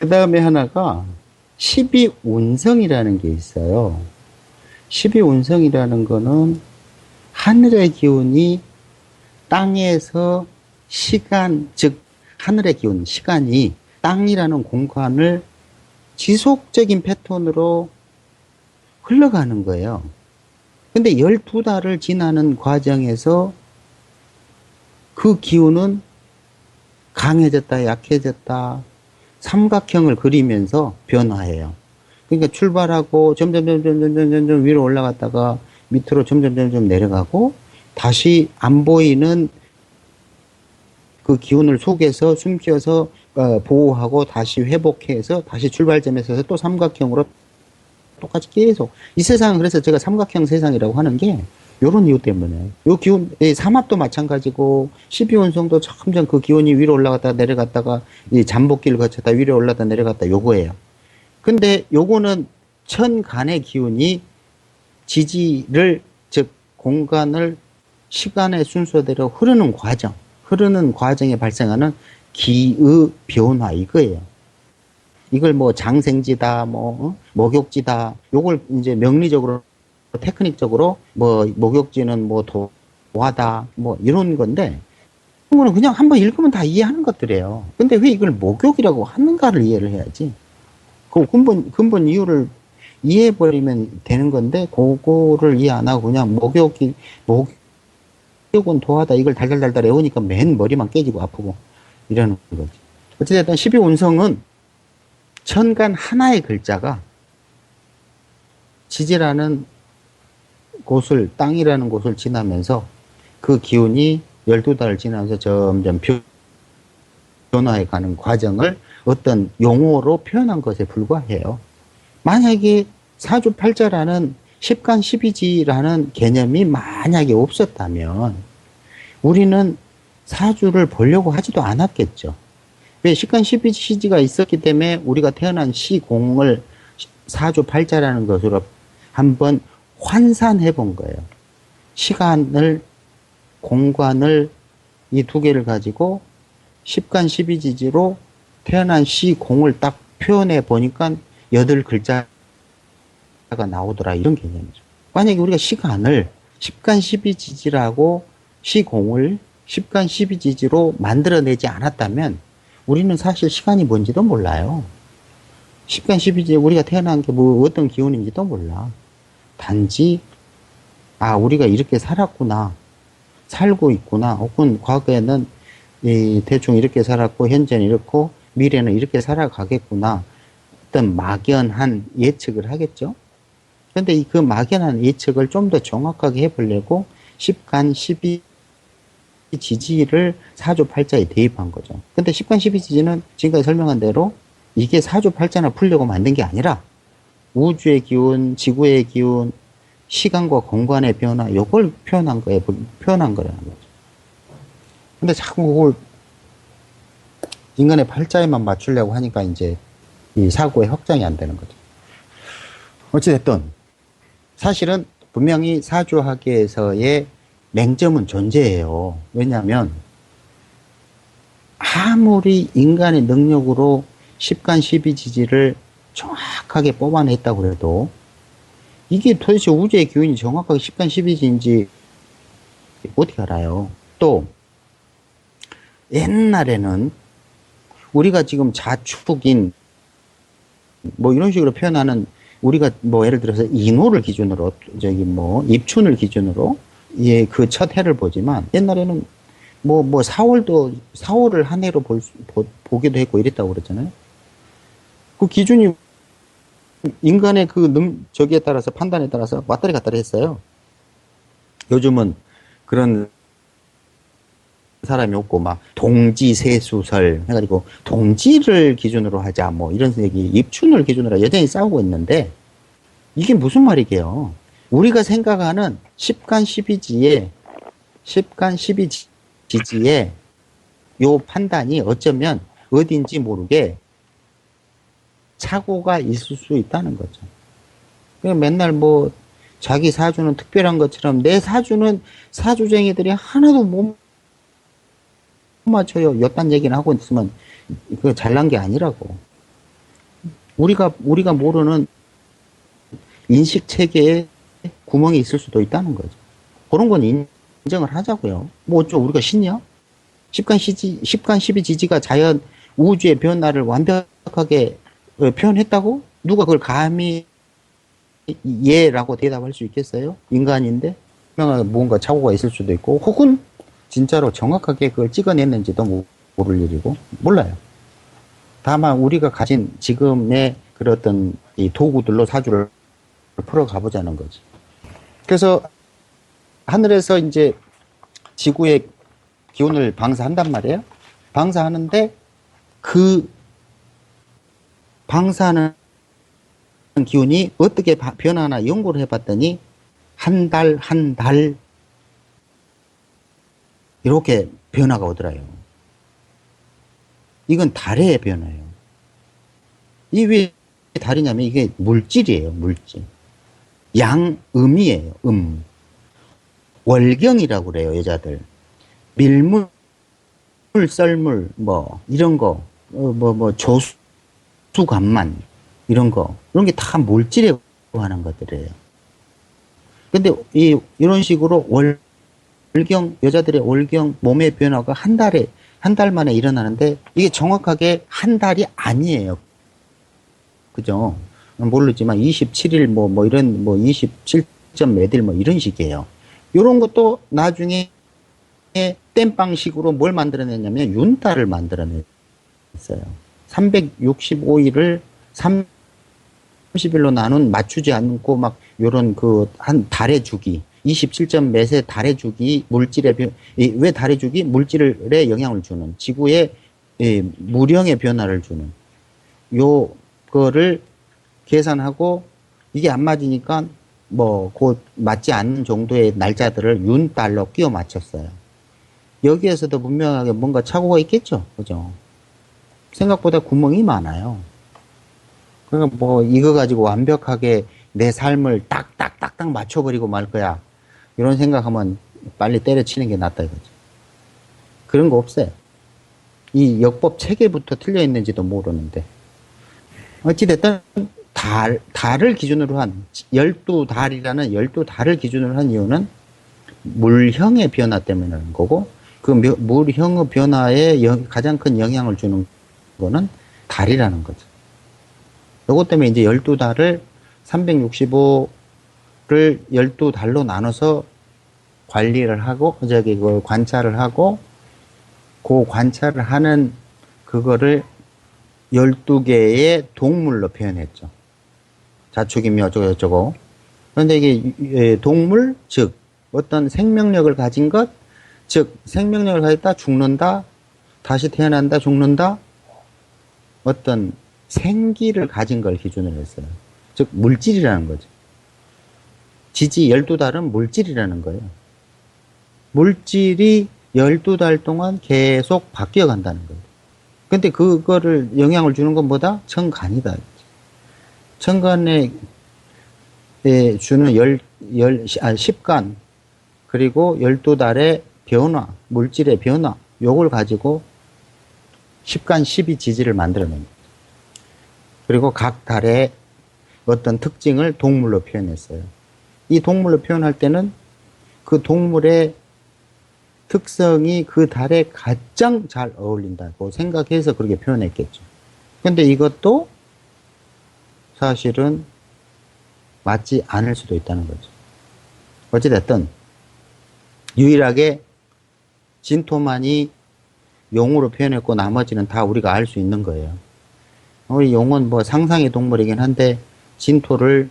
그 다음에 하나가 12운성이라는 게 있어요. 12운성이라는 거는 하늘의 기운이 땅에서 시간, 즉, 하늘의 기운, 시간이 땅이라는 공간을 지속적인 패턴으로 흘러가는 거예요. 근데 12달을 지나는 과정에서 그 기운은 강해졌다, 약해졌다, 삼각형을 그리면서 변화해요. 그러니까 출발하고 점점, 점점, 점점, 점점 위로 올라갔다가 밑으로 점점, 점점 내려가고 다시 안 보이는 그 기운을 속에서 숨겨서 어, 보호하고 다시 회복해서 다시 출발점에서 또 삼각형으로 똑같이 계속 이 세상은 그래서 제가 삼각형 세상이라고 하는 게 요런 이유 때문에 요 기운 이 삼합도 마찬가지고 12운성도 점점 그 기운이 위로 올라갔다 내려갔다가 이 잠복기를 거쳤다 위로 올라갔다 내려갔다 요거예요. 근데 요거는 천간의 기운이 지지를 즉 공간을 시간의 순서대로 흐르는 과정 흐르는 과정에 발생하는 기의 변화 이거예요. 이걸 뭐 장생지다, 뭐 어? 목욕지다, 요걸 이제 명리적으로 테크닉적으로 뭐 목욕지는 뭐 도화다, 뭐 이런 건데 이거는 그냥 한번 읽으면 다 이해하는 것들이에요. 근데 왜 이걸 목욕이라고 하는가를 이해를 해야지. 그 근본 근본 이유를 이해해 버리면 되는 건데 그거를 이해 안 하고 그냥 목욕이 목욕은 도하다 이걸 달달달달 외우니까 맨 머리만 깨지고 아프고 이러는 거지. 어찌됐든 12 운성은 천간 하나의 글자가 지지라는 곳을, 땅이라는 곳을 지나면서 그 기운이 12달을 지나면서 점점 변화해 가는 과정을 어떤 용어로 표현한 것에 불과해요. 만약에 사주팔자라는 10간 12지라는 개념이 만약에 없었다면 우리는 사주를 보려고 하지도 않았겠죠. 왜 10간 12지가 있었기 때문에 우리가 태어난 시공을 사주 팔자라는 것으로 한번 환산해 본 거예요. 시간을, 공간을 이 두 개를 가지고 10간 12지지로 태어난 시공을 딱 표현해 보니까 여덟 글자가 나오더라. 이런 개념이죠. 만약에 우리가 시간을 10간 12지지라고 시 공을 10간 12지지로 만들어내지 않았다면 우리는 사실 시간이 뭔지도 몰라요. 10간 12지에 우리가 태어난 게 뭐 어떤 기운인지도 몰라. 단지 아 우리가 이렇게 살았구나. 살고 있구나. 혹은 과거에는 이 대충 이렇게 살았고 현재는 이렇고 미래는 이렇게 살아가겠구나. 어떤 막연한 예측을 하겠죠. 이그 막연한 예측을 좀 더 정확하게 해보려고 10간 12 지지를 사주 팔자에 대입한 거죠. 근데 10간 12지지는 지금까지 설명한 대로 이게 사주 팔자나 풀려고 만든 게 아니라 우주의 기운, 지구의 기운, 시간과 공간의 변화, 요걸 표현한 거에, 표현한 거라는 거죠. 근데 자꾸 그걸 인간의 팔자에만 맞추려고 하니까 이제 이 사고의 확장이 안 되는 거죠. 어찌됐든, 사실은 분명히 사주학계에서의 맹점은 존재해요. 왜냐하면 아무리 인간의 능력으로 10간 12지지를 정확하게 뽑아냈다고 해도 이게 도대체 우주의 기운이 정확하게 10간 12지인지 어떻게 알아요? 또 옛날에는 우리가 지금 자축인 뭐 이런 식으로 표현하는 우리가 뭐 예를 들어서 인호를 기준으로 저기 뭐 입춘을 기준으로 예, 그 첫 해를 보지만 옛날에는 뭐, 뭐, 4월도, 4월을 한 해로 볼, 수, 보, 보기도 했고 이랬다고 그랬잖아요. 그 기준이 인간의 그 능, 저기에 따라서 판단에 따라서 왔다리 갔다리 했어요. 요즘은 그런 사람이 없고 막 동지 세수설 해가지고 동지를 기준으로 하자 뭐 이런 얘기 입춘을 기준으로 여전히 싸우고 있는데 이게 무슨 말이게요? 우리가 생각하는 10간 12지에 10간 12지지에 요 판단이 어쩌면 어딘지 모르게 착오가 있을 수 있다는 거죠. 맨날 뭐 자기 사주는 특별한 것처럼 내 사주는 사주쟁이들이 하나도 못 맞춰요. 요딴 얘기를 하고 있으면 그 잘난 게 아니라고. 우리가 우리가 모르는 인식 체계에 구멍이 있을 수도 있다는 거죠. 그런 건 인정을 하자고요. 뭐 어쩌 우리가 신이야? 10간 12, 10간 12지지가 자연 우주의 변화를 완벽하게 어, 표현했다고? 누가 그걸 감히 예라고 대답할 수 있겠어요? 인간인데 분명하게 뭔가 착오가 있을 수도 있고 혹은 진짜로 정확하게 그걸 찍어냈는지도 모- 모를 일이고 몰라요. 다만 우리가 가진 지금의 어떤 이 도구들로 사주를 풀어 가 보자는 거지. 그래서 하늘에서 이제 지구의 기온을 방사한단 말이에요. 방사하는데 그 방사하는 기온이 어떻게 바- 변하나 연구를 해봤더니 한 달, 한 달, 이렇게 변화가 오더라요. 이건 달의 변화예요. 이 왜 달이냐면 이게 물질이에요, 물질. 양음이에요, 음. 월경이라고 그래요, 여자들. 밀물, 썰물, 뭐, 이런 거, 어, 뭐, 뭐, 조수 간만, 이런 거, 이런 게다 물질에 관한 것들이에요. 근데 이, 이런 식으로 월, 월경, 여자들의 월경 몸의 변화가 한 달에, 한 달 만에 일어나는데, 이게 정확하게 한 달이 아니에요. 그죠? 모르지만 27일 뭐, 뭐 이런, 뭐 27점 몇일 뭐 이런 식이에요. 요런 것도 나중에 땜빵식으로 뭘 만들어냈냐면 윤달을 만들어냈어요. 365일을 30일로 나눈 맞추지 않고 막 요런 그 한 달의 주기 27점 몇의 달의 주기 물질의 변, 이, 왜 달의 주기 물질에 영향을 주는 지구의 이, 무령의 변화를 주는 요 거를 계산하고 이게 안 맞으니까 뭐 곧 맞지 않는 정도의 날짜들을 윤달로 끼워 맞췄어요. 여기에서도 분명하게 뭔가 착오가 있겠죠. 그죠? 생각보다 구멍이 많아요. 그러니까 뭐 이거 가지고 완벽하게 내 삶을 딱딱딱딱 맞춰버리고 말 거야. 이런 생각하면 빨리 때려치는 게 낫다 이거죠. 그런 거 없어요. 이 역법 체계부터 틀려 있는지도 모르는데. 어찌됐든 달, 달을 기준으로 한, 열두 달이라는 열두 달을 기준으로 한 이유는 물형의 변화 때문이라는 거고, 그 며- 물형의 변화에 영- 가장 큰 영향을 주는 거는 달이라는 거죠. 요것 때문에 이제 열두 달을 365를 열두 달로 나눠서 관리를 하고, 저기, 그 관찰을 하고, 그 관찰을 하는 그거를 12개의 동물로 표현했죠. 자축이며 어쩌고 저쩌고. 그런데 이게 예, 동물, 즉 어떤 생명력을 가진 것, 즉 생명력을 가졌다 죽는다, 다시 태어난다 죽는다, 어떤 생기를 가진 걸 기준으로 했어요. 즉 물질이라는 거죠. 지지 12달은 물질이라는 거예요. 물질이 12달 동안 계속 바뀌어 간다는 거예요. 근데 그거를 영향을 주는 건 뭐다? 천간이다. 천간에 에 주는 열, 열, 아, 10간, 그리고 12달의 변화, 물질의 변화, 요걸 가지고 10간 12 지지를 만들어냅니다. 그리고 각 달의 어떤 특징을 동물로 표현했어요. 이 동물로 표현할 때는 그 동물의 특성이 그 달에 가장 잘 어울린다고 생각해서 그렇게 표현했겠죠. 근데 이것도 사실은 맞지 않을 수도 있다는 거죠. 어찌됐든, 유일하게 진토만이 용으로 표현했고 나머지는 다 우리가 알 수 있는 거예요. 우리 용은 뭐 상상의 동물이긴 한데 진토를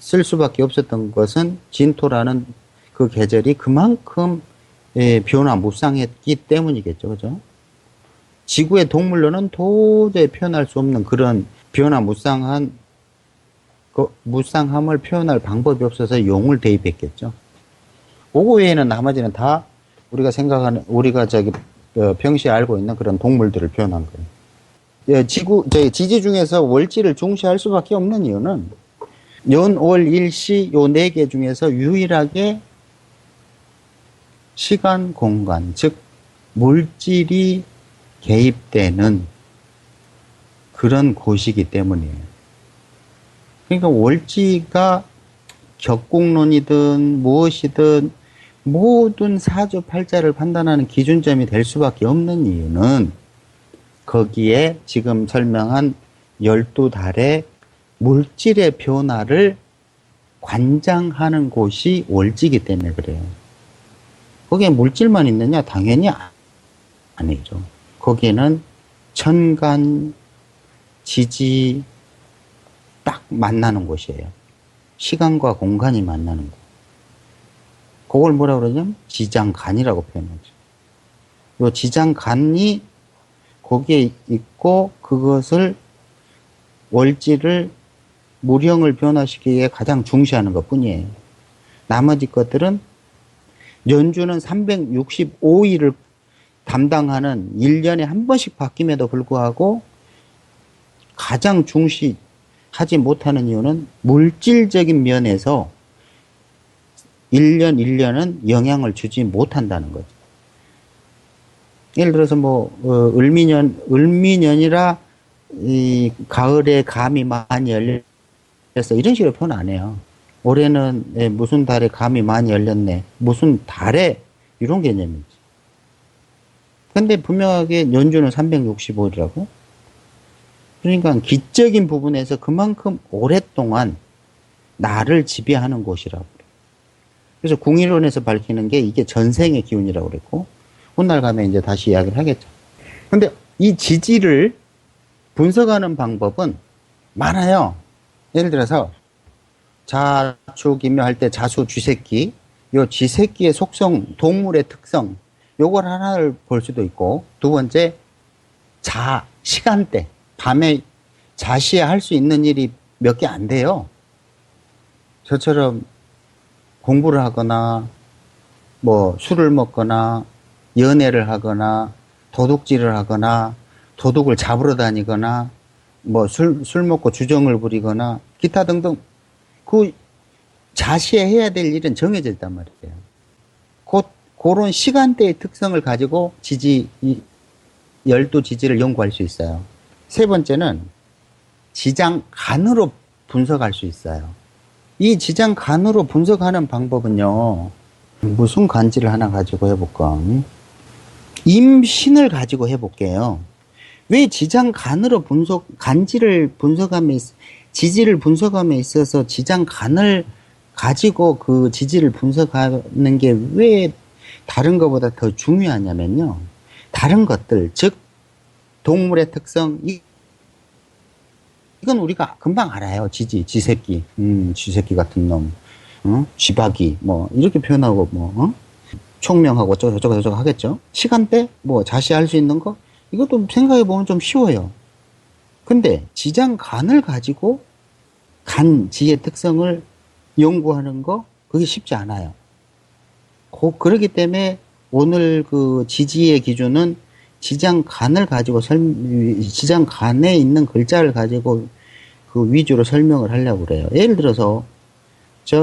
쓸 수밖에 없었던 것은 진토라는 그 계절이 그만큼 예, 변화 무쌍했기 때문이겠죠. 그죠? 지구의 동물로는 도저히 표현할 수 없는 그런 변화 무쌍한 그 무쌍함을 표현할 방법이 없어서 용을 대입했겠죠. 그거 외에는 나머지는 다 우리가 생각하는 우리가 저기 어, 평시에 알고 있는 그런 동물들을 표현한 거예요. 예, 지구 저희 지지 중에서 월지를 중시할 수밖에 없는 이유는 연, 월, 일 시 요 네 개 중에서 유일하게 시간, 공간, 즉 물질이 개입되는 그런 곳이기 때문이에요. 그러니까 월지가 격국론이든 무엇이든 모든 사주 팔자를 판단하는 기준점이 될 수밖에 없는 이유는 거기에 지금 설명한 12달의 물질의 변화를 관장하는 곳이 월지기 때문에 그래요. 거기에 물질만 있느냐? 당연히 아- 아니죠. 거기에는 천간, 지지 딱 만나는 곳이에요. 시간과 공간이 만나는 곳. 그걸 뭐라 그러냐면 지장간이라고 표현하죠. 요 지장간이 거기에 있고 그것을 월지를 무령을 변화시키기에 가장 중시하는 것 뿐이에요. 나머지 것들은 연주는 365일을 담당하는 1년에 한 번씩 바뀜에도 불구하고 가장 중시하지 못하는 이유는 물질적인 면에서 1년 1년은 영향을 주지 못한다는 거죠. 예를 들어서 뭐 어, 을미년 을미년이라 이 가을에 감이 많이 열렸어 이런 식으로 표현 안 해요. 올해는 예, 무슨 달에 감이 많이 열렸네. 무슨 달에 이런 개념이지. 근데 분명하게 연주는 365일이라고. 그러니까 기적인 부분에서 그만큼 오랫동안 나를 지배하는 곳이라고. 그래서 궁이론에서 밝히는 게 이게 전생의 기운이라고 그랬고, 훗날 가면 이제 다시 이야기를 하겠죠. 근데 이 지지를 분석하는 방법은 많아요. 예를 들어서 자축이며 할 때 자수 쥐새끼, 요 쥐새끼의 속성, 동물의 특성, 요걸 하나를 볼 수도 있고, 두 번째, 자, 시간대, 밤에 자시에 할 수 있는 일이 몇 개 안 돼요. 저처럼 공부를 하거나, 뭐, 술을 먹거나, 연애를 하거나, 도둑질을 하거나, 도둑을 잡으러 다니거나, 뭐, 술, 술 먹고 주정을 부리거나, 기타 등등, 그, 자시에 해야 될 일은 정해져 있단 말이에요. 곧, 그런 시간대의 특성을 가지고 지지, 이, 열두 지지를 연구할 수 있어요. 세 번째는 지장 간으로 분석할 수 있어요. 이 지장 간으로 분석하는 방법은요, 무슨 간지를 하나 가지고 해볼까? 음? 임신을 가지고 해볼게요. 왜 지장 간으로 분석, 간지를 분석함에, 있- 지지를 분석함에 있어서 지장 간을 가지고 그 지지를 분석하는 게 왜 다른 것보다 더 중요하냐면요. 다른 것들, 즉, 동물의 특성, 이, 이건 우리가 금방 알아요. 지지, 지새끼, 음, 지새끼 같은 놈, 어? 쥐박이, 뭐, 이렇게 표현하고, 뭐, 어? 총명하고 어쩌고 저쩌고 저쩌고 하겠죠. 시간대, 뭐, 자시할 수 있는 거, 이것도 생각해 보면 좀 쉬워요. 근데, 지장 간을 가지고, 간 지의 특성을 연구하는 거, 그게 쉽지 않아요. 고, 그렇기 때문에, 오늘 그 지지의 기준은 지장 간을 가지고 설, 지장 간에 있는 글자를 가지고 그 위주로 설명을 하려고 그래요. 예를 들어서